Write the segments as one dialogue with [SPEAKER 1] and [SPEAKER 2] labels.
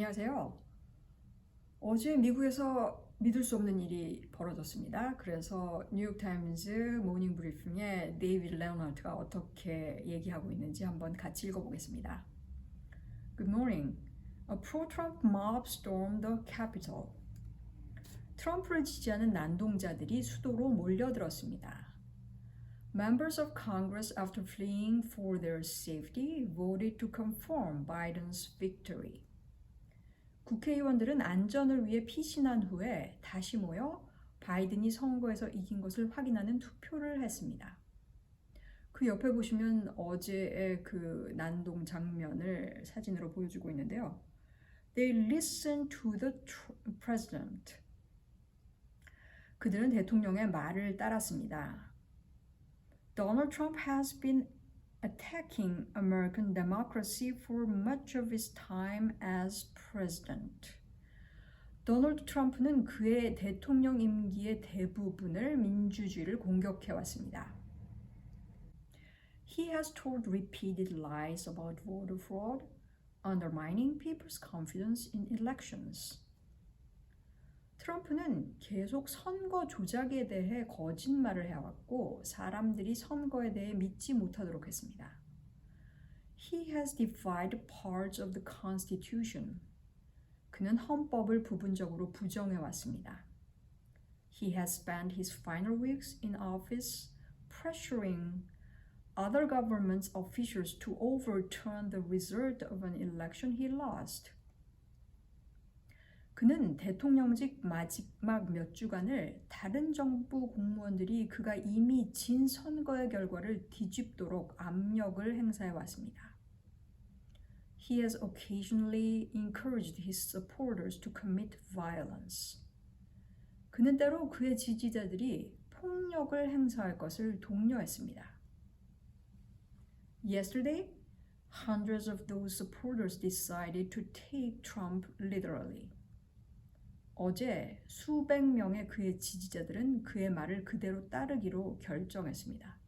[SPEAKER 1] 안녕하세요. 어제 미국에서 믿을 수 없는 일이 벌어졌습니다. 그래서 뉴욕타임즈 모닝 브리핑에 데이비드 레오나르트가 어떻게 얘기하고 있는지 한번 같이 읽어보겠습니다. Good morning. A pro-Trump mob stormed the Capitol. 트럼프를 지지하는 난동자들이 수도로 몰려들었습니다. Members of Congress, after fleeing for their safety, voted to confirm Biden's victory. 국회의원들은 안전을 위해 피신한 후에 다시 모여 바이든이 선거에서 이긴 것을 확인하는 투표를 했습니다. 그 옆에 보시면 어제의 그 난동 장면을 사진으로 보여주고 있는데요. They listened to the president. 그들은 대통령의 말을 따랐습니다. Donald Trump has been attacking American democracy for much of his time as president. 도널드 트럼프는 그의 대통령 임기의 대부분을 민주주의를 공격해 왔습니다. He has told repeated lies about voter fraud, undermining people's confidence in elections. 트럼프는 계속 선거 조작에 대해 거짓말을 해왔고 사람들이 선거에 대해 믿지 못하도록 했습니다. He has defied parts of the Constitution. 그는 헌법을 부분적으로 부정해 왔습니다. He has spent his final weeks in office pressuring other government officials to overturn the result of an election he lost. 그는 대통령직 마지막 몇 주간을 다른 정부 공무원들이 그가 이미 진 선거의 결과를 뒤집도록 압력을 행사해 왔습니다. He has occasionally encouraged his supporters to commit violence. 그는 때로 그의 지지자들이 폭력을 행사할 것을 독려했습니다. Yesterday, hundreds of those supporters decided to take Trump literally. 어제 수백 명의 그의 지지자들은 그의 말을 그대로 따르기로 결정했습니다.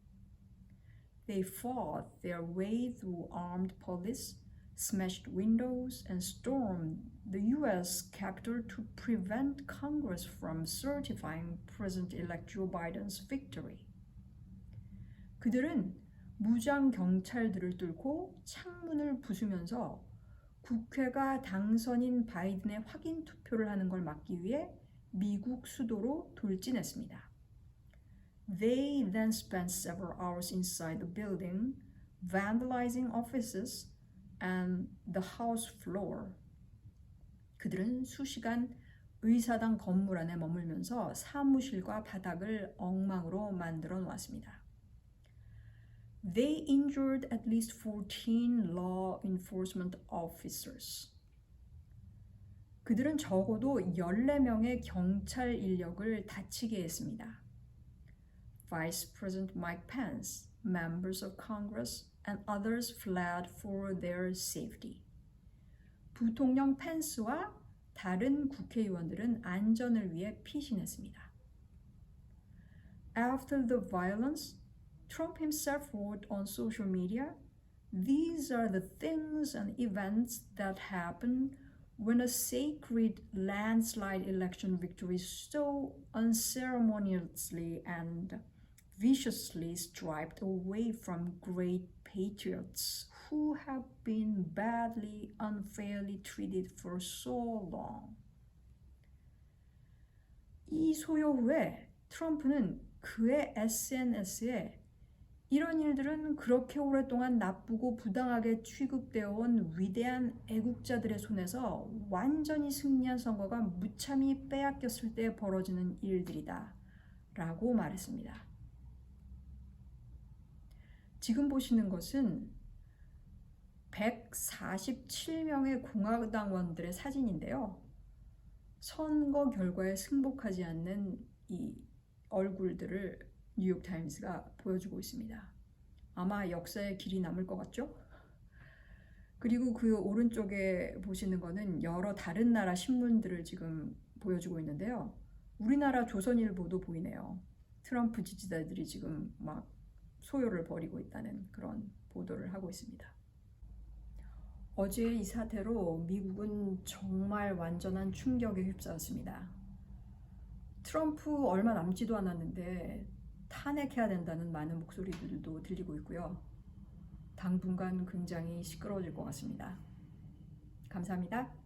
[SPEAKER 1] They fought their way through armed police, smashed windows, and stormed the U.S. Capitol to prevent Congress from certifying President-elect Joe Biden's victory. 그들은 무장 경찰들을 뚫고 창문을 부수면서 국회가 당선인 바이든의 확인 투표를 하는 걸 막기 위해 미국 수도로 돌진했습니다. They then spent several hours inside the building, vandalizing offices and the House floor. 그들은 수시간 의사당 건물 안에 머물면서 사무실과 바닥을 엉망으로 만들어 놓았습니다. They injured at least 14 law enforcement officers. 그들은 적어도 14명의 경찰 인력을 다치게 했습니다. Vice President Mike Pence, members of Congress, and others fled for their safety. 부통령 펜스와 다른 국회의원들은 안전을 위해 피신했습니다. After the violence, Trump himself wrote on social media These are the things and events that happen when a sacred landslide election victory is so unceremoniously and viciously stripped away from great patriots who have been badly, unfairly treated for so long. 이 소요 후에 트럼프는 그의 SNS에 일들은 그렇게 오랫동안 나쁘고 부당하게 취급되어 온 위대한 애국자들의 손에서 완전히 승리한 선거가 무참히 빼앗겼을 때 벌어지는 일들이다. 라고 말했습니다. 지금 보시는 것은 147명의 공화당원들의 사진인데요. 선거 결과에 승복하지 않는 이 얼굴들을 뉴욕타임스가 보여주고 있습니다. 아마 역사의 길이 남을 것 같죠? 그리고 그 오른쪽에 보시는 거는 여러 다른 나라 신문들을 지금 보여주고 있는데요. 우리나라 조선일보도 보이네요. 트럼프 지지자들이 지금 막 소요를 벌이고 있다는 그런 보도를 하고 있습니다. 어제 이 사태로 미국은 정말 완전한 충격에 휩싸였습니다. 트럼프 얼마 남지도 않았는데 탄핵해야 된다는 많은 목소리들도 들리고 있고요. 당분간 굉장히 시끄러워질 것 같습니다. 감사합니다.